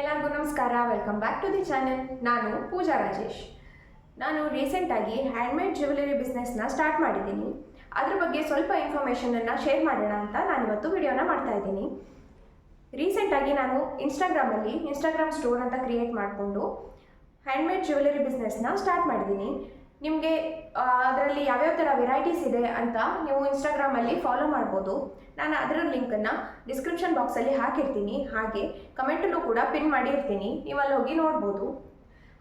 ಎಲ್ಲರಿಗೂ ನಮಸ್ಕಾರ. Welcome back to the channel ನಾನು ಪೂಜಾ ರಾಜೇಶ್. ನಾನು ರೀಸೆಂಟಾಗಿ ಹ್ಯಾಂಡ್ಮೇಡ್ ಜ್ಯುವೆಲರಿ ಬಿಸ್ನೆಸ್ನ ಸ್ಟಾರ್ಟ್ ಮಾಡಿದ್ದೀನಿ. ಅದ್ರ ಬಗ್ಗೆ ಸ್ವಲ್ಪ ಇನ್ಫಾರ್ಮೇಷನನ್ನು ಶೇರ್ ಮಾಡೋಣ ಅಂತ ನಾನು ಇವತ್ತು ವಿಡಿಯೋನ ಮಾಡ್ತಾ ಇದ್ದೀನಿ. ರೀಸೆಂಟಾಗಿ ನಾನು ಇನ್ಸ್ಟಾಗ್ರಾಮಲ್ಲಿ ಇನ್ಸ್ಟಾಗ್ರಾಮ್ ಸ್ಟೋರ್ ಅಂತ ಕ್ರಿಯೇಟ್ ಮಾಡಿಕೊಂಡು ಹ್ಯಾಂಡ್ಮೇಡ್ ಜ್ಯುವೆಲರಿ ಬಿಸ್ನೆಸ್ನ ಸ್ಟಾರ್ಟ್ ಮಾಡಿದ್ದೀನಿ. ನಿಮಗೆ ಅದರಲ್ಲಿ ಯಾವ್ಯಾವ ಥರ ವೆರೈಟೀಸ್ ಇದೆ ಅಂತ ನೀವು ಇನ್ಸ್ಟಾಗ್ರಾಮಲ್ಲಿ ಫಾಲೋ ಮಾಡ್ಬೋದು. ನಾನು ಅದರ ಲಿಂಕನ್ನು ಡಿಸ್ಕ್ರಿಪ್ಷನ್ ಬಾಕ್ಸಲ್ಲಿ ಹಾಕಿರ್ತೀನಿ. ಹಾಗೆ ಕಮೆಂಟಲ್ಲೂ ಕೂಡ ಪಿನ್ ಮಾಡಿರ್ತೀನಿ. ನೀವು ಅಲ್ಲಿ ಹೋಗಿ ನೋಡ್ಬೋದು.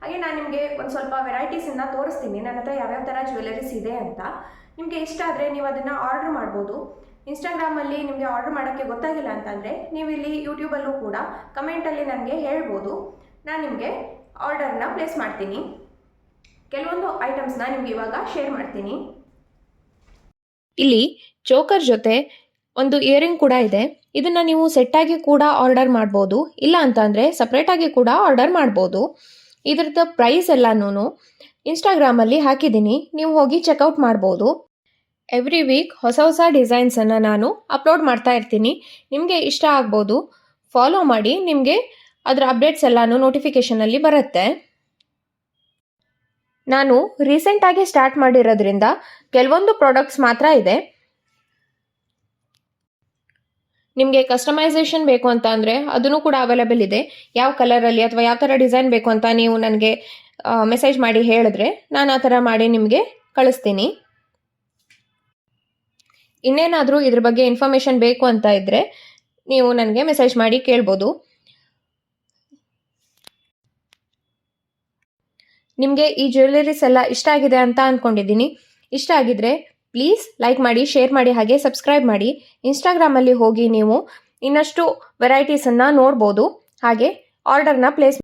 ಹಾಗೆ ನಾನು ನಿಮಗೆ ಒಂದು ಸ್ವಲ್ಪ ವೆರೈಟೀಸನ್ನು ತೋರಿಸ್ತೀನಿ. ನನ್ನ ಹತ್ರ ಯಾವ್ಯಾವ ಥರ ಜ್ಯುವೆಲರೀಸ್ ಇದೆ ಅಂತ. ನಿಮಗೆ ಇಷ್ಟ ಆದರೆ ನೀವು ಅದನ್ನು ಆರ್ಡ್ರ್ ಮಾಡ್ಬೋದು. ಇನ್ಸ್ಟಾಗ್ರಾಮಲ್ಲಿ ನಿಮಗೆ ಆರ್ಡ್ರ್ ಮಾಡೋಕ್ಕೆ ಗೊತ್ತಾಗಿಲ್ಲ ಅಂತಂದರೆ ನೀವು ಇಲ್ಲಿ ಯೂಟ್ಯೂಬಲ್ಲೂ ಕೂಡ ಕಮೆಂಟಲ್ಲಿ ನನಗೆ ಹೇಳ್ಬೋದು. ನಾನು ನಿಮಗೆ ಆರ್ಡರ್ನ ಪ್ಲೇಸ್ ಮಾಡ್ತೀನಿ. ಕೆಲವೊಂದು ಐಟಮ್ಸ್ನ ನಿಮ್ಗೆ ಇವಾಗ ಶೇರ್ ಮಾಡ್ತೀನಿ. ಇಲ್ಲಿ ಚೋಕರ್ ಜೊತೆ ಒಂದು ಇಯರಿಂಗ್ ಕೂಡ ಇದೆ. ಇದನ್ನ ನೀವು ಸೆಟ್ ಆಗಿ ಕೂಡ ಆರ್ಡರ್ ಮಾಡ್ಬೋದು. ಇಲ್ಲ ಅಂತ ಅಂದ್ರೆ ಸಪ್ರೇಟ್ ಆಗಿ ಕೂಡ ಆರ್ಡರ್ ಮಾಡ್ಬೋದು. ಇದ್ರದ ಪ್ರೈಸ್ ಎಲ್ಲಾನು ಇನ್ಸ್ಟಾಗ್ರಾಮಲ್ಲಿ ಹಾಕಿದ್ದೀನಿ. ನೀವು ಹೋಗಿ ಚೆಕ್ಔಟ್ ಮಾಡ್ಬೋದು. ಎವ್ರಿ ವೀಕ್ ಹೊಸ ಹೊಸ ಡಿಸೈನ್ಸನ್ನು ನಾನು ಅಪ್ಲೋಡ್ ಮಾಡ್ತಾ ಇರ್ತೀನಿ. ನಿಮಗೆ ಇಷ್ಟ ಆಗ್ಬೋದು ಫಾಲೋ ಮಾಡಿ, ನಿಮಗೆ ಅದರ ಅಪ್ಡೇಟ್ಸ್ ಎಲ್ಲಾನು ನೋಟಿಫಿಕೇಷನಲ್ಲಿ ಬರುತ್ತೆ. ನಾನು ರೀಸೆಂಟಾಗಿ ಸ್ಟಾರ್ಟ್ ಮಾಡಿರೋದ್ರಿಂದ ಕೆಲವೊಂದು ಪ್ರಾಡಕ್ಟ್ಸ್ ಮಾತ್ರ ಇದೆ. ನಿಮಗೆ ಕಸ್ಟಮೈಸೇಷನ್ ಬೇಕು ಅಂತ ಅಂದರೆ ಅದನ್ನು ಕೂಡ ಅವೈಲೇಬಲ್ ಇದೆ. ಯಾವ ಕಲರಲ್ಲಿ ಅಥವಾ ಯಾವ ಥರ ಡಿಸೈನ್ ಬೇಕು ಅಂತ ನೀವು ನನಗೆ ಮೆಸೇಜ್ ಮಾಡಿ ಹೇಳಿದ್ರೆ ನಾನು ಆ ಥರ ಮಾಡಿ ನಿಮಗೆ ಕಳಿಸ್ತೀನಿ. ಇನ್ನೇನಾದರೂ ಇದ್ರ ಬಗ್ಗೆ ಇನ್ಫಾರ್ಮೇಷನ್ ಬೇಕು ಅಂತ ಇದ್ದರೆ ನೀವು ನನಗೆ ಮೆಸೇಜ್ ಮಾಡಿ ಕೇಳ್ಬೋದು. ನಿಮಗೆ ಈ ಜ್ಯುವೆಲ್ಲರೀಸ್ ಎಲ್ಲ ಇಷ್ಟ ಆಗಿದೆ ಅಂತ ಅಂದ್ಕೊಂಡಿದ್ದೀನಿ ಇಷ್ಟ ಆಗಿದ್ರೆ ಪ್ಲೀಸ್ ಲೈಕ್ ಮಾಡಿ ಶೇರ್ ಮಾಡಿ, ಹಾಗೆ ಸಬ್ಸ್ಕ್ರೈಬ್ ಮಾಡಿ. ಇನ್ಸ್ಟಾಗ್ರಾಮಲ್ಲಿ ಹೋಗಿ ನೀವು ಇನ್ನಷ್ಟು ವೆರೈಟೀಸನ್ನು ನೋಡ್ಬೋದು. ಹಾಗೆ ಆರ್ಡರ್ನ ಪ್ಲೇಸ್